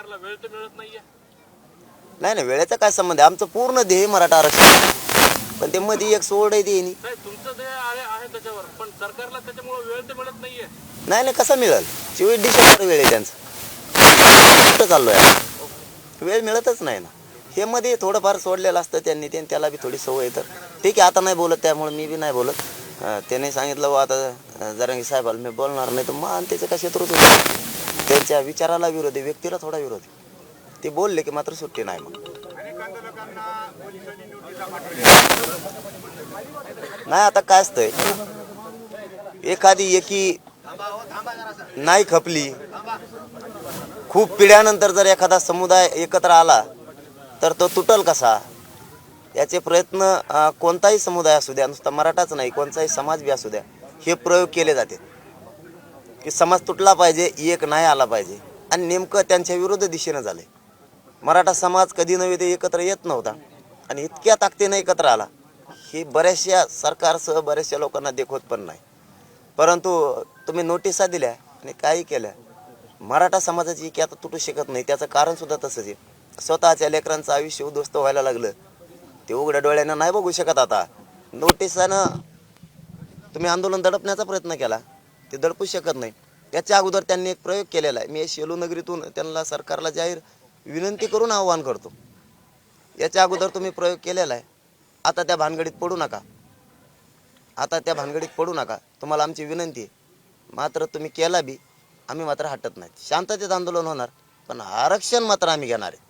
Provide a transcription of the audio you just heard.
सरकारला वेळ तर मिळत नाहीये. नाही नाही वेळेचा काय संबंध आहे? आमचं पूर्ण ध्येय मराठा आरक्षण पण ते मध्ये एक सोड आहे ते नाही तुमचं आहे आहे त्याच्यावर. पण सरकारला त्याच्यामुळे वेळ तर मिळत नाहीये. नाही नाही कसं मिळेल? चोवीस डिसेंबर वेळ आहे त्यांचं. कुठं चाललोय आपण? वेळ मिळतच नाही ना. हे मध्ये थोडंफार सोडलेलं असतं त्यांनी ते त्याला बी थोडी सवय आहे तर. ठीक आहे आता नाही बोलत त्यामुळे मी बी नाही बोलत. त्याने सांगितलं बा आता अं, जरांगी साहेबाला मी बोलणार नाही तर मग त्याचं का शत्रूच होते त्यांच्या विचाराला विरोधी व्यक्तीला थोडा विरोधी. ते बोलले की मात्र सुट्टी नाही मग नाही आता काय असतंय? एखादी एकी नाही खपली खूप पिढ्यानंतर जर एखादा समुदाय एकत्र आला तर तो तुटल कसा? याचे प्रयत्न कोणताही समुदाय असू द्या नुसता मराठाच नाही कोणताही समाज बी असू द्या हे प्रयोग केले जाते. की समाज तुटला पाहिजे एक नाही आला पाहिजे. आणि नेमकं त्यांच्या विरुद्ध दिशेनं झाले मराठा समाज कधी नव्हे ते एकत्र येत नव्हता. आणि इतक्या ताकदीनं एकत्र आला हे बऱ्याचशा सरकारसह बऱ्याचशा लोकांना देखवत पण नाही. परंतु तुम्ही नोटिसा दिल्या आणि काही केल्या. मराठा समाजाची की आता तुटू शकत नाही त्याचं कारणसुद्धा तसंच आहे. स्वतःच्या लेकरांचं आयुष्य उद्ध्वस्त व्हायला लागलं. ते उघड्या डोळ्यानं नाही बघू शकत आता. नोटिसानं तुम्ही आंदोलन दडपण्याचा प्रयत्न केला. ते दडपू शकत नाही. याच्या अगोदर त्यांनी एक प्रयोग केलेला आहे. मी शेलू नगरीतून त्यांना सरकारला जाहीर विनंती करून आव्हान करतो. याच्या अगोदर तुम्ही प्रयोग केलेला आहे. आता त्या भानगडीत पडू नका. आता त्या भानगडीत पडू नका. तुम्हाला आमची विनंती आहे. मात्र तुम्ही केला बी आम्ही मात्र हटत नाही. शांततेत आंदोलन होणार पण आरक्षण मात्र आम्ही घेणार आहे.